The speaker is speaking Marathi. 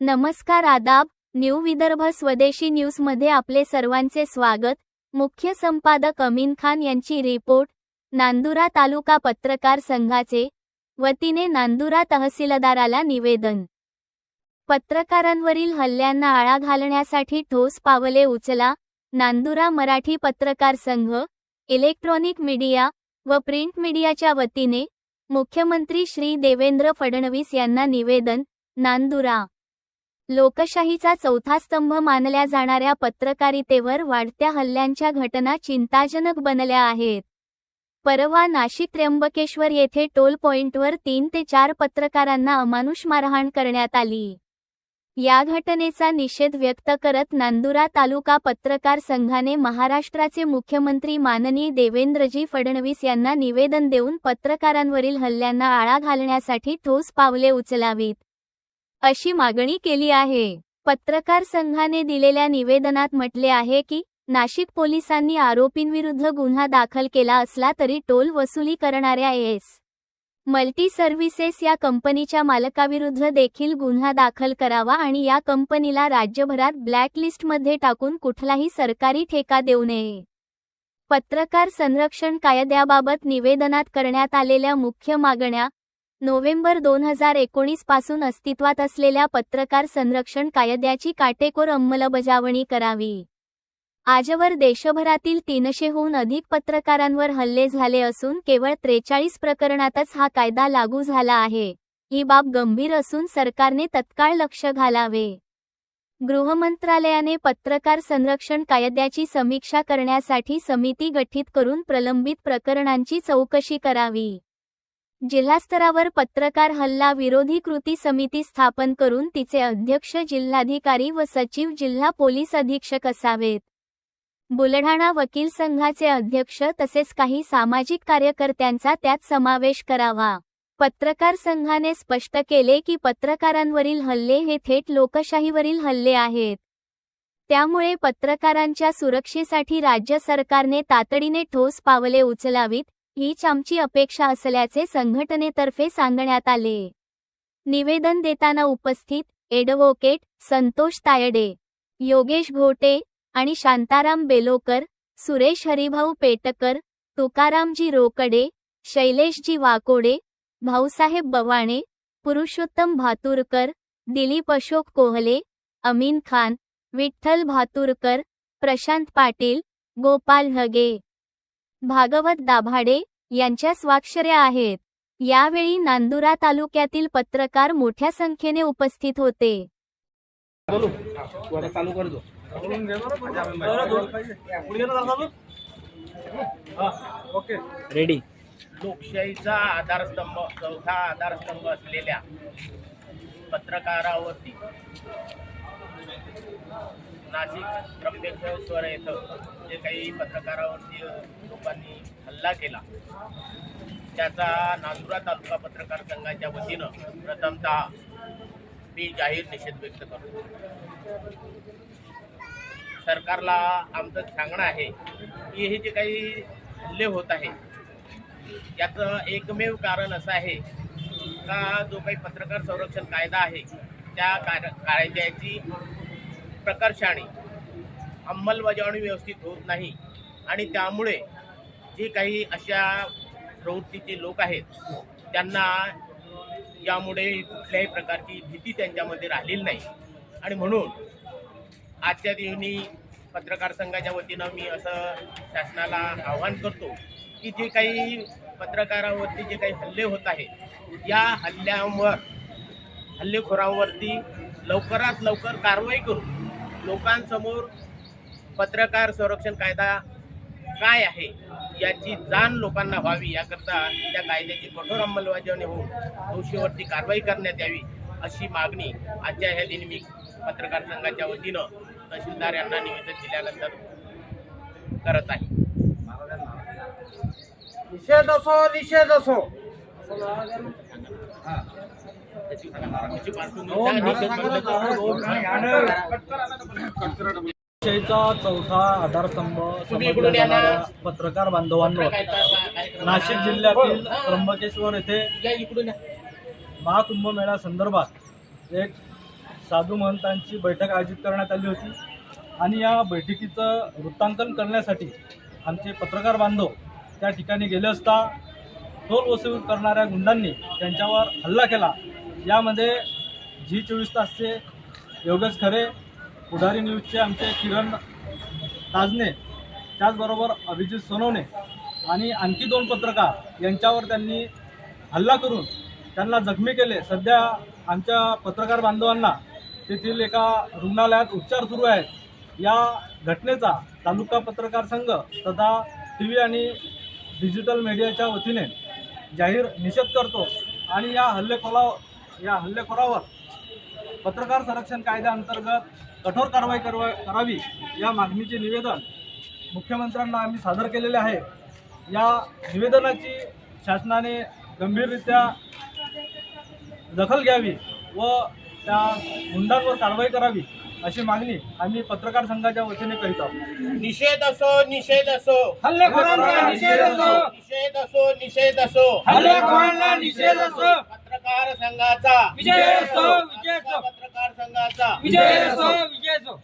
नमस्कार आदाब न्यू विदर्भ स्वदेशी न्यूजमध्ये आपले सर्वांचे स्वागत. मुख्य संपादक अमीन खान यांची रिपोर्ट नांदुरा तालुका पत्रकार संघाचे वतीने नांदुरा तहसीलदाराला निवेदन. पत्रकारांवरील हल्ल्यांना आळा घालण्यासाठी ठोस पावले उचला नांदुरा मराठी पत्रकार संघ इलेक्ट्रॉनिक मीडिया व प्रिंट मीडियाच्या वतीने मुख्यमंत्री श्री देवेंद्र फडणवीस यांना निवेदन नांदुरा. लोकशाहीचा चौथा स्तंभ मानल्या जाणाऱ्या पत्रकारितेवर वाढत्या हल्ल्यांच्या घटना चिंताजनक बनल्या आहेत. परवा नाशिक त्र्यंबकेश्वर येथे टोल पॉइंटवर तीन ते चार पत्रकारांना अमानुष मारहाण करण्यात आली. या घटनेचा निषेध व्यक्त करत नांदुरा तालुका पत्रकार संघाने महाराष्ट्राचे मुख्यमंत्री माननीय देवेंद्रजी फडणवीस यांना निवेदन देऊन पत्रकारांवरील हल्ल्यांना आळा घालण्यासाठी ठोस पावले उचलावीत. अशी मागणी केली आहे. पत्रकार संघाने दिलेल्या निवेदनात म्हटले आहे की नाशिक पोलिसांनी आरोपींविरुद्ध गुन्हा दाखल केला असला तरी टोल वसुली करणाऱ्या एस. मल्टी सर्व्हिसेस या कंपनीच्या मालकाविरुद्ध देखील गुन्हा दाखल करावा आणि या कंपनीला राज्यभरात ब्लॅकलिस्टमध्ये टाकून कुठलाही सरकारी ठेका देऊ नये. पत्रकार संरक्षण कायद्याबाबत निवेदनात करण्यात आलेल्या मुख्य मागण्या नोव्हेंबर दोन हजार एकोणीसपासून अस्तित्वात असलेल्या पत्रकार संरक्षण कायद्याची काटेकोर अंमलबजावणी करावी. आजवर देशभरातील तीनशेहून अधिक पत्रकारांवर हल्ले झाले असून केवळ त्रेचाळीस प्रकरणातच हा कायदा लागू झाला आहे. ही बाब गंभीर असून सरकारने तत्काळ लक्ष घालावे. गृहमंत्रालयाने पत्रकार संरक्षण कायद्याची समीक्षा करण्यासाठी समिती गठीत करून प्रलंबित प्रकरणांची चौकशी करावी. जिल्हास्तरावर पत्रकार हल्ला विरोधी कृती समिती स्थापन करून तिचे अध्यक्ष जिल्हाधिकारी व सचिव जिल्हा पोलीस अधीक्षक असावेत. बुलढाणा वकील संघाचे अध्यक्ष तसेच काही सामाजिक कार्यकर्त्यांचा त्यात समावेश करावा. पत्रकार संघाने स्पष्ट केले की पत्रकारांवरील हल्ले हे थेट लोकशाहीवरील हल्ले आहेत. त्यामुळे पत्रकारांच्या सुरक्षेसाठी राज्य सरकारने तातडीने ठोस पावले उचलावीत हीच आमची अपेक्षा असल्याचे संघटनेतर्फे सांगण्यात आले. निवेदन देताना उपस्थित ॲडव्होकेट संतोष तायडे योगेश घोटे आणि शांताराम बेलोकर सुरेश हरिभाऊ पेटकर तुकारामजी रोकडे शैलेशजी वाकोडे भाऊसाहेब बवाणे पुरुषोत्तम भातुरकर दिलीप अशोक कोहले अमीन खान विठ्ठल भातुरकर प्रशांत पाटील गोपाल हगे भागवत दाभाडे यांच्या स्वाक्षऱ्या आहेत. यावेळी नांदुरा तालुक्यातील पत्रकार मोठ्या संख्येने उपस्थित होते. ओके. रेडी लोकशाहीचा आधारस्तंभ चौथा आधारस्तंभ असलेल्या पत्रकारावरती नाशिक त्र्यंबकेश्वर येथं जे काही पत्रकारावरती लोकांनी हल्ला केला त्याचा नांदुरा तालुका पत्रकार संघाच्या वतीनं प्रथमतः मी जाहीर निषेध व्यक्त करतो. सरकारला आमचं सांगणं आहे की हे जे काही हल्ले होत आहे याचं एकमेव कारण असं आहे का जो काही पत्रकार संरक्षण कायदा आहे त्या कार कायद्याची प्रकर्षाने अंमलबजावणी व्यवस्थित होत नाही आणि त्यामुळे जे काही अशा प्रवृत्तीचे लोक आहेत त्यांना यामुळे कुठल्याही प्रकारची भीती त्यांच्यामध्ये राहिलेली नाही. आणि म्हणून आजच्या दिवशी पत्रकार संघाच्या वतीनं मी असं शासनाला आव्हान करतो की जे काही पत्रकारावरती जे काही हल्ले होत आहेत या हल्ल्यांवर हल्लेखोरांवरती लवकरात लवकर कारवाई करून लोकांसमोर पत्रकार संरक्षण कायदा काय आहे याची जाण लोकांना व्हावी याकरता त्या कायद्याची कठोर अंमलबजावणी होऊन दोषीवरती कारवाई करण्यात यावी अशी मागणी आजच्या ह्या दिनी मी पत्रकार संघाच्या वतीनं तहसीलदार यांना निवेदन दिल्यानंतर करत आहे. निषेध असो निषेध असो. चौथा आधारस्तंभ पत्रकार बांधवांवर. नाशिक जिल्ह्यातील त्र्यंबकेश्वर येथे या इकडून या. महाकुंभमेळा संदर्भात एक साधू महंतांची बैठक आयोजित करण्यात आली होती. आणि या बैठकीचं वृत्तांकन करण्यासाठी आमचे पत्रकार बांधव त्या ठिकाणी गेले असता टोल वसूल करणाऱ्या गुंडांनी त्यांच्यावर हल्ला केला. यामध्ये झी चोवीस तासचे योगेश खरे पुढारी न्यूजचे आमचे किरण ताजने त्याचबरोबर अभिजित सोनवणे आणि आणखी दोन पत्रकार यांच्यावर त्यांनी हल्ला करून त्यांना जखमी केले. सध्या आमच्या पत्रकार बांधवांना तेथील एका रुग्णालयात उपचार सुरू आहेत. या घटनेचा तालुका पत्रकार संघ तथा टी व्ही आणि डिजिटल मीडियाच्या वतीने जाहीर निषेध करतो आणि या हल्लेखोरा या हल्लेखोरावर पत्रकार संरक्षण कायद्याअंतर्गत कठोर कारवाई करवा करावी या मागणीचे निवेदन मुख्यमंत्र्यांना आम्ही सादर केलेले आहे. या निवेदनाची शासनाने गंभीररित्या दखल घ्यावी व त्या गुंडांवर कारवाई करावी अशी मागणी आम्ही पत्रकार संघाच्या वतीने करीत आहोत. निषेध असो निषेध असो. हल्लेखोरांचा निषेध असो. निषेध असो निषेध असो. हल्लेखोरांना निषेध असो. पत्रकार संघाचा. विजय असो विजय असो. पत्रकार संघाचा. विजय असो.